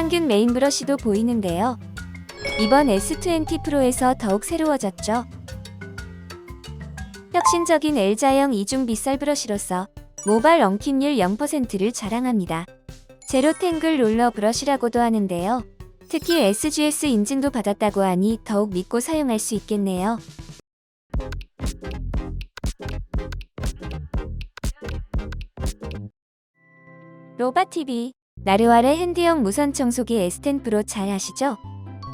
평균 메인 브러쉬도 보이는데요. 이번 S20 프로에서 더욱 새로워졌죠. 혁신적인 L자형 이중 빗살 브러쉬로서 모발 엉킴률 0%를 자랑합니다. 제로 탱글 롤러 브러쉬라고도 하는데요. 특히 SGS 인증도 받았다고 하니 더욱 믿고 사용할 수 있겠네요. 로바TV 나르왈의 핸디형 무선 청소기 S10 프로 잘 아시죠?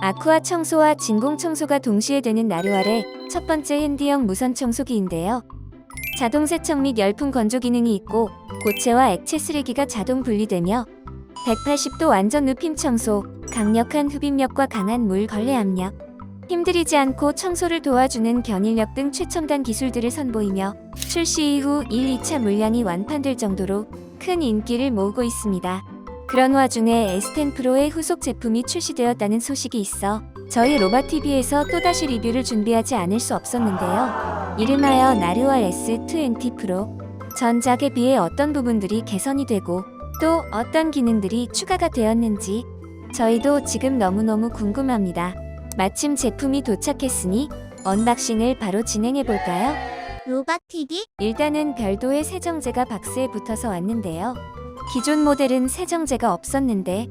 아쿠아 청소와 진공 청소가 동시에 되는 나르왈의 첫 번째 핸디형 무선 청소기인데요. 자동 세척 및 열풍 건조 기능이 있고 고체와 액체 쓰레기가 자동 분리되며 180도 완전 눕힘 청소, 강력한 흡입력과 강한 물 걸레 압력, 힘들이지 않고 청소를 도와주는 견인력 등 최첨단 기술들을 선보이며 출시 이후 1, 2차 물량이 완판될 정도로 큰 인기를 모으고 있습니다. 그런 와중에 S10 프로의 후속 제품이 출시되었다는 소식이 있어 저희 로바TV에서 또다시 리뷰를 준비하지 않을 수 없었는데요. 이름하여 나르왈 S20 프로. 전작에 비해 어떤 부분들이 개선이 되고 또 어떤 기능들이 추가가 되었는지 저희도 지금 너무너무 궁금합니다. 마침 제품이 도착했으니 언박싱을 바로 진행해 볼까요? 로바TV? 일단은 별도의 세정제가 박스에 붙어서 왔는데요. 기존 모델은 세정제가 없었는데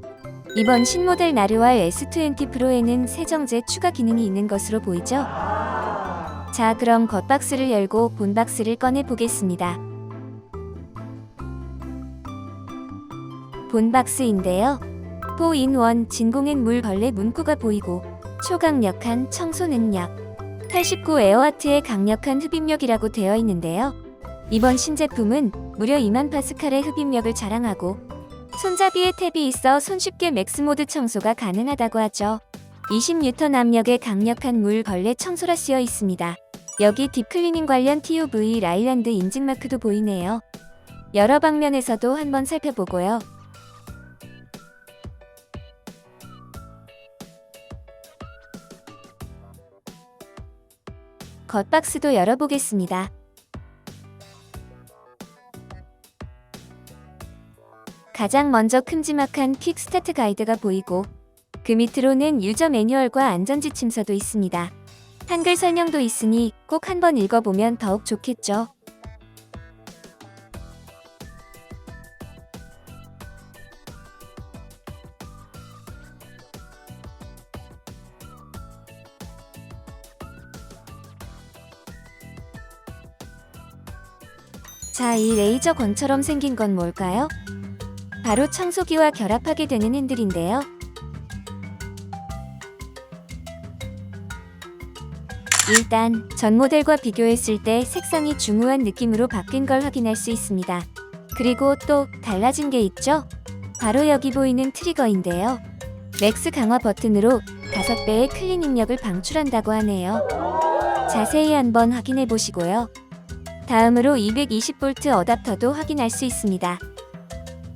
이번 신모델 나르왈 S20 프로에는 세정제 추가 기능이 있는 것으로 보이죠? 자, 그럼 겉박스를 열고 본 박스를 꺼내 보겠습니다. 본 박스인데요. 4in1 진공엔 물 벌레 문구가 보이고 초강력한 청소 능력 89 에어와트의 강력한 흡입력이라고 되어 있는데요. 이번 신제품은 무려 2만 파스칼의 흡입력을 자랑하고 손잡이에 탭이 있어 손쉽게 맥스모드 청소가 가능하다고 하죠. 20뉴턴 압력의 강력한 물 벌레 청소라 쓰여 있습니다. 여기 딥클리닝 관련 TUV 라일랜드 인증 마크도 보이네요. 여러 방면에서도 한번 살펴보고요. 겉박스도 열어보겠습니다. 가장 먼저 큼지막한 퀵 스타트 가이드가 보이고 그 밑으로는 유저 매뉴얼과 안전지침서도 있습니다. 한글 설명도 있으니 꼭 한번 읽어보면 더욱 좋겠죠. 자, 이 레이저 건처럼 생긴 건 뭘까요? 바로 청소기와 결합하게 되는 핸들인데요. 일단 전 모델과 비교했을 때 색상이 중후한 느낌으로 바뀐 걸 확인할 수 있습니다. 그리고 또 달라진 게 있죠? 바로 여기 보이는 트리거인데요. 맥스 강화 버튼으로 5배의 클리닝력을 방출한다고 하네요. 자세히 한번 확인해 보시고요. 다음으로 220V 어답터도 확인할 수 있습니다.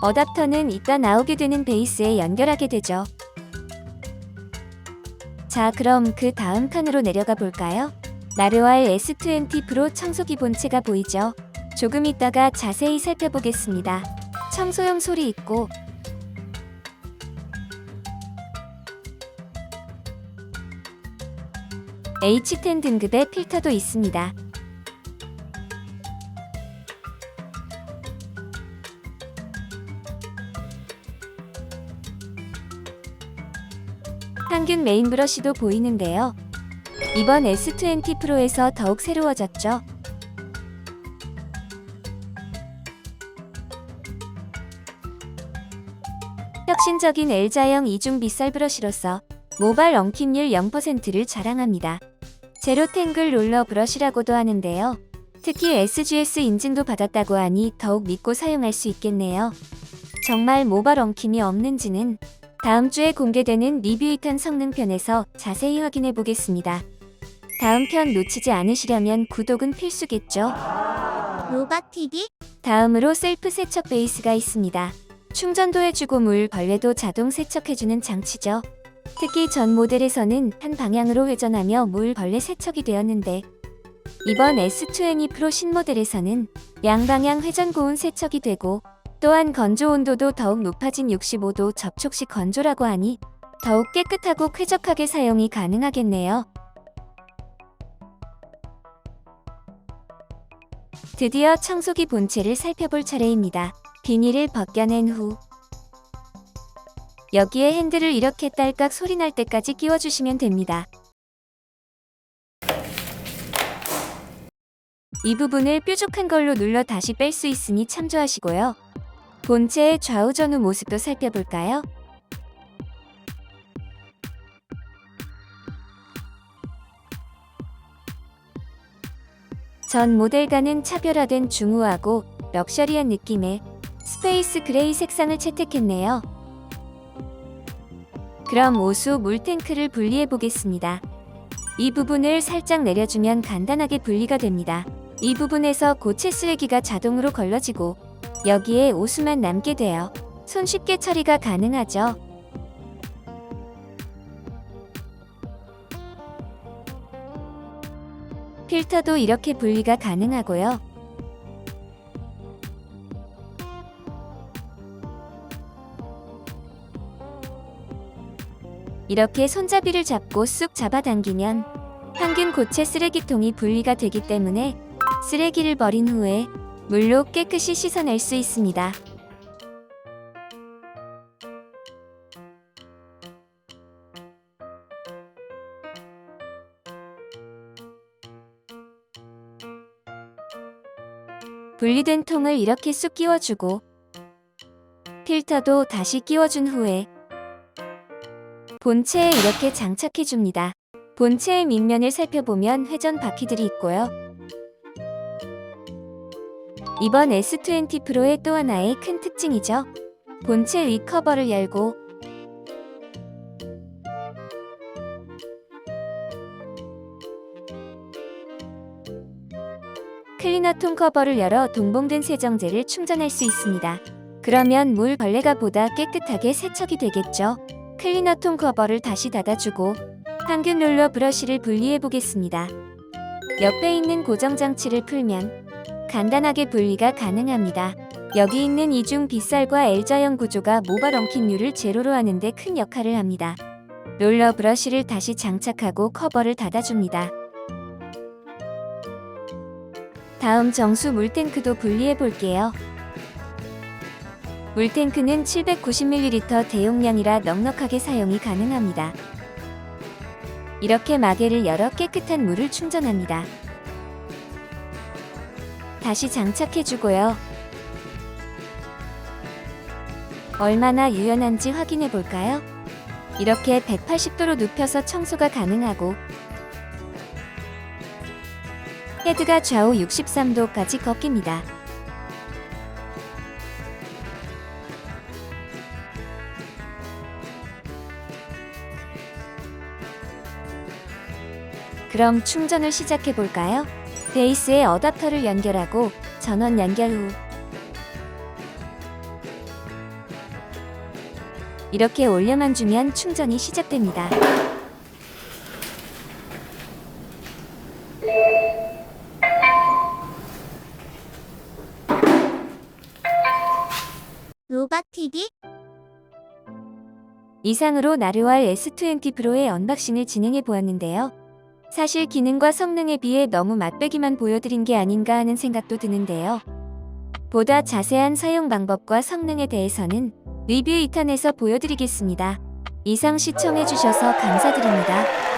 어답터는 이따 나오게 되는 베이스에 연결하게 되죠. 자, 그럼 그 다음 칸으로 내려가 볼까요? 나르왈 S20 프로 청소기 본체가 보이죠? 조금 있다가 자세히 살펴보겠습니다. 청소용 소리 있고 H10 등급의 필터도 있습니다. 평균 메인 브러쉬도 보이는데요. 이번 S20 프로에서 더욱 새로워졌죠. 혁신적인 L자형 이중 빗살 브러쉬로서 모발 엉킴률 0%를 자랑합니다. 제로 탱글 롤러 브러쉬라고도 하는데요. 특히 SGS 인증도 받았다고 하니 더욱 믿고 사용할 수 있겠네요. 정말 모발 엉킴이 없는지는 다음 주에 공개되는 리뷰 2편 성능편에서 자세히 확인해 보겠습니다. 다음 편 놓치지 않으시려면 구독은 필수겠죠? 로바TV? 다음으로 셀프 세척 베이스가 있습니다. 충전도 해주고 물 벌레도 자동 세척해주는 장치죠. 특히 전 모델에서는 한 방향으로 회전하며 물 벌레 세척이 되었는데 이번 S20 프로 신모델에서는 양방향 회전 고온 세척이 되고 또한 건조 온도도 더욱 높아진 65도 접촉 시 건조라고 하니 더욱 깨끗하고 쾌적하게 사용이 가능하겠네요. 드디어 청소기 본체를 살펴볼 차례입니다. 비닐을 벗겨낸 후 여기에 핸들을 이렇게 딸깍 소리 날 때까지 끼워주시면 됩니다. 이 부분을 뾰족한 걸로 눌러 다시 뺄 수 있으니 참조하시고요. 본체의 좌우 전후 모습도 살펴볼까요? 전 모델과는 차별화된 중후하고 럭셔리한 느낌의 스페이스 그레이 색상을 채택했네요. 그럼 오수 물탱크를 분리해 보겠습니다. 이 부분을 살짝 내려주면 간단하게 분리가 됩니다. 이 부분에서 고체 쓰레기가 자동으로 걸러지고 여기에 오수만 남게 돼요. 손쉽게 처리가 가능하죠. 필터도 이렇게 분리가 가능하고요. 이렇게 손잡이를 잡고 쑥 잡아당기면 평균 고체 쓰레기통이 분리가 되기 때문에 쓰레기를 버린 후에 물로 깨끗이 씻어낼 수 있습니다. 분리된 통을 이렇게 쑥 끼워주고 필터도 다시 끼워준 후에 본체에 이렇게 장착해줍니다. 본체의 밑면을 살펴보면 회전 바퀴들이 있고요. 이번 S20 프로의 또 하나의 큰 특징이죠. 본체 위 커버를 열고 클리너 통 커버를 열어 동봉된 세정제를 충전할 수 있습니다. 그러면 물 벌레가 보다 깨끗하게 세척이 되겠죠. 클리너 통 커버를 다시 닫아주고 항균 롤러 브러쉬를 분리해 보겠습니다. 옆에 있는 고정 장치를 풀면 간단하게 분리가 가능합니다. 여기 있는 이중 빗살과 L자형 구조가 모발 엉킴률을 제로로 하는데 큰 역할을 합니다. 롤러 브러쉬를 다시 장착하고 커버를 닫아줍니다. 다음 정수 물탱크도 분리해 볼게요. 물탱크는 790ml 대용량이라 넉넉하게 사용이 가능합니다. 이렇게 마개를 열어 깨끗한 물을 충전합니다. 다시 장착해주고요. 얼마나 유연한지 확인해 볼까요? 이렇게 180도로 눕혀서 청소가 가능하고 헤드가 좌우 63도까지 꺾입니다. 그럼 충전을 시작해 볼까요? 베이스에 어댑터를 연결하고 전원 연결 후 이렇게 올려만 주면 충전이 시작됩니다. 로바 TV? 이상으로 나르왈 S20 프로의 언박싱을 진행해 보았는데요. 사실 기능과 성능에 비해 너무 맛배기만 보여드린 게 아닌가 하는 생각도 드는데요. 보다 자세한 사용 방법과 성능에 대해서는 리뷰 2탄에서 보여드리겠습니다. 이상 시청해주셔서 감사드립니다.